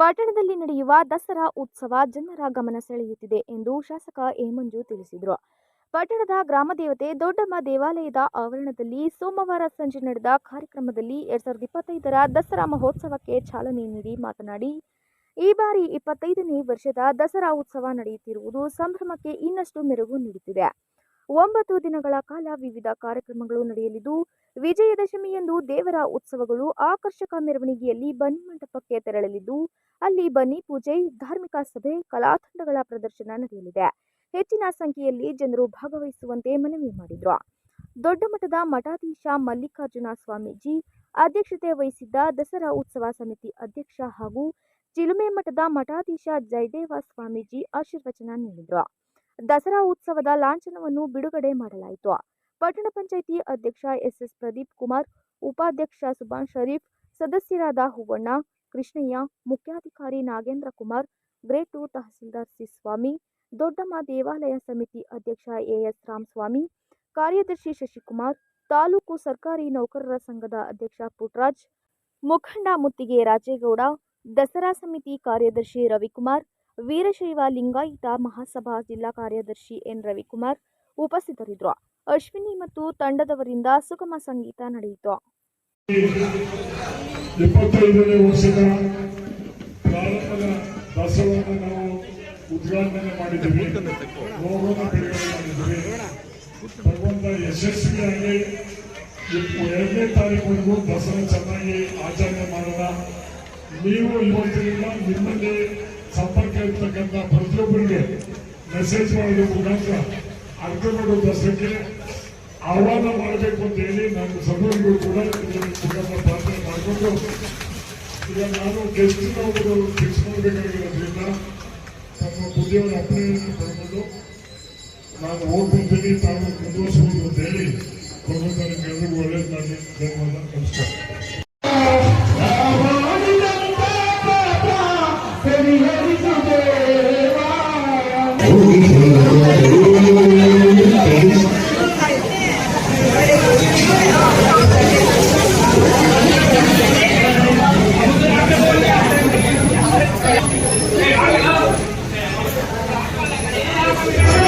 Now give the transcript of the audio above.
ಪಟ್ಟಣದಲ್ಲಿ ನಡೆಯುವ ದಸರಾ ಉತ್ಸವ ಜನರ ಗಮನ ಸೆಳೆಯುತ್ತಿದೆ ಎಂದು ಶಾಸಕ ಎ ಮಂಜು ತಿಳಿಸಿದರು. ಪಟ್ಟಣದ ಗ್ರಾಮದೇವತೆ ದೊಡ್ಡಮ್ಮ ದೇವಾಲಯದ ಆವರಣದಲ್ಲಿ ಸೋಮವಾರ ಸಂಜೆ ನಡೆದ ಕಾರ್ಯಕ್ರಮದಲ್ಲಿ ಎರಡ್ ಸಾವಿರದ ಇಪ್ಪತ್ತೈದರ ದಸರಾ ಮಹೋತ್ಸವಕ್ಕೆ ಚಾಲನೆ ನೀಡಿ ಮಾತನಾಡಿ, ಈ ಬಾರಿ ಇಪ್ಪತ್ತೈದನೇ ವರ್ಷದ ದಸರಾ ಉತ್ಸವ ನಡೆಯುತ್ತಿರುವುದು ಸಂಭ್ರಮಕ್ಕೆ ಇನ್ನಷ್ಟು ಮೆರುಗು ನೀಡುತ್ತಿದೆ. ಒಂಬತ್ತು ದಿನಗಳ ಕಾಲ ವಿವಿಧ ಕಾರ್ಯಕ್ರಮಗಳು ನಡೆಯಲಿದ್ದು, ವಿಜಯದಶಮಿಯಂದು ದೇವರ ಉತ್ಸವಗಳು ಆಕರ್ಷಕ ಮೆರವಣಿಗೆಯಲ್ಲಿ ಬನ್ನಿ ಮಂಟಪಕ್ಕೆ ತೆರಳಲಿದ್ದು, ಅಲ್ಲಿ ಬನ್ನಿ ಪೂಜೆ, ಧಾರ್ಮಿಕ ಸಭೆ ಕಲಾತಂಡಗಳ ಪ್ರದರ್ಶನ ನಡೆಯಲಿದೆ. ಹೆಚ್ಚಿನ ಸಂಖ್ಯೆಯಲ್ಲಿ ಜನರು ಭಾಗವಹಿಸುವಂತೆ ಮನವಿ ಮಾಡಿದ್ರು. ದೊಡ್ಡ ಮಠದ ಮಠಾಧೀಶ ಮಲ್ಲಿಕಾರ್ಜುನ ಸ್ವಾಮೀಜಿ ಅಧ್ಯಕ್ಷತೆ ವಹಿಸಿದ್ದ ದಸರಾ ಉತ್ಸವ ಸಮಿತಿ ಅಧ್ಯಕ್ಷ ಹಾಗೂ ಚಿಲುಮೆ ಮಠದ ಮಠಾಧೀಶ ಜಯದೇವ ಸ್ವಾಮೀಜಿ ಆಶೀರ್ವಚನ ನೀಡಿದ್ರು. ದಸರಾ ಉತ್ಸವದ ಲಾಂಛನವನ್ನು ಬಿಡುಗಡೆ ಮಾಡಲಾಯಿತು. ಪಟ್ಟಣ ಪಂಚಾಯಿತಿ ಅಧ್ಯಕ್ಷ ಎಸ್ಎಸ್ ಪ್ರದೀಪ್ ಕುಮಾರ್, ಉಪಾಧ್ಯಕ್ಷ ಸುಭಾನ್ ಶರೀಫ್, ಸದಸ್ಯರಾದ ಹೂವಣ್ಣ, ಕೃಷ್ಣಯ್ಯ, ಮುಖ್ಯಾಧಿಕಾರಿ ನಾಗೇಂದ್ರ ಕುಮಾರ್ ಗ್ರೇಟ್ ತಹಸೀಲ್ದಾರ್ ಸಿ ಸ್ವಾಮಿ, ದೊಡ್ಡಮ್ಮ ದೇವಾಲಯ ಸಮಿತಿ ಅಧ್ಯಕ್ಷ ಎಎಸ್ ರಾಮಸ್ವಾಮಿ, ಕಾರ್ಯದರ್ಶಿ ಶಶಿಕುಮಾರ್, ತಾಲೂಕು ಸರ್ಕಾರಿ ನೌಕರರ ಸಂಘದ ಅಧ್ಯಕ್ಷ ಪುಟ್ರಾಜ್, ಮುಖಂಡ ಮುತ್ತಿಗೆ ರಾಜೇಗೌಡ, ದಸರಾ ಸಮಿತಿ ಕಾರ್ಯದರ್ಶಿ ರವಿಕುಮಾರ್ ವೀರಶೈವ ಲಿಂಗಾಯತ ಮಹಾಸಭಾ ಜಿಲ್ಲಾ ಕಾರ್ಯದರ್ಶಿ ಎನ್. ರವಿಕುಮಾರ್ ಉಪಸ್ಥಿತರಿದ್ದರು. ಅಶ್ವಿನಿ ಮತ್ತು ತಂಡದವರಿಂದ ಸುಗಮ ಸಂಗೀತ ನಡೆಯಿತು. ಇಪ್ಪತ್ತೈದನೇ ವರ್ಷದ ಪ್ರಾರಂಭದ ದಸರಾವನ್ನು ನಾವು ಉದ್ಘಾಟನೆ ಮಾಡಿದ್ದೀವಿ. ರೋಗನ ಬಿಡುಗಡೆ ಮಾಡಿದ್ದೀವಿ. ಭಗವಂತ ಯಶಸ್ವಿಯಾಗಿ ಎರಡನೇ ತಾರೀಕುವರೆಗೂ ದಸರಾ ಚೆನ್ನಾಗಿ ಆಚರಣೆ ಮಾಡೋಣ. ನೀವು ಇವತ್ತಿನಿಂದ ನಿಮ್ಮಲ್ಲಿ ಸಂಪರ್ಕ ಇರ್ತಕ್ಕಂಥ ಪ್ರತಿಯೊಬ್ಬರಿಗೆ ಮೆಸೇಜ್ ಮಾಡೋದ್ರ ಮುಖಾಂತರ ಅರ್ಧನಾಡು ದಸರಾಕ್ಕೆ ಆಹ್ವಾನ ಮಾಡಬೇಕು ಅಂತ ಹೇಳಿ ನಾನು ಸಭೆಗಳು ಕೂಡ ಮುಖಾಂತರ ಪ್ರಾರ್ಥನೆ ಮಾಡಿಕೊಂಡು ಈಗ ನಾನು ಗೆಸ್ಟಿನ ಅವರು ಫಿಕ್ಸ್ ಮಾಡಬೇಕಾಗಿರೋದ್ರಿಂದ ತಮ್ಮ ಬುದ್ಧಿಯವರ ಅಪ್ಪಣೆಯನ್ನು ಪಡ್ಕೊಂಡು ನಾನು ಹೋಗ್ಬಿಡ್ತೀನಿ ತಾವು ಮುಂದುವರಿಸಬಹುದು ಅಂತ ಹೇಳಿ ಭಗವಂತ ನಿಮ್ಗೆಲ್ಲರಿಗೂ ಒಳ್ಳೇದು ಮಾಡಿ ಧನ್ಯವಾದ ನಮಸ್ಕಾರ Yeah.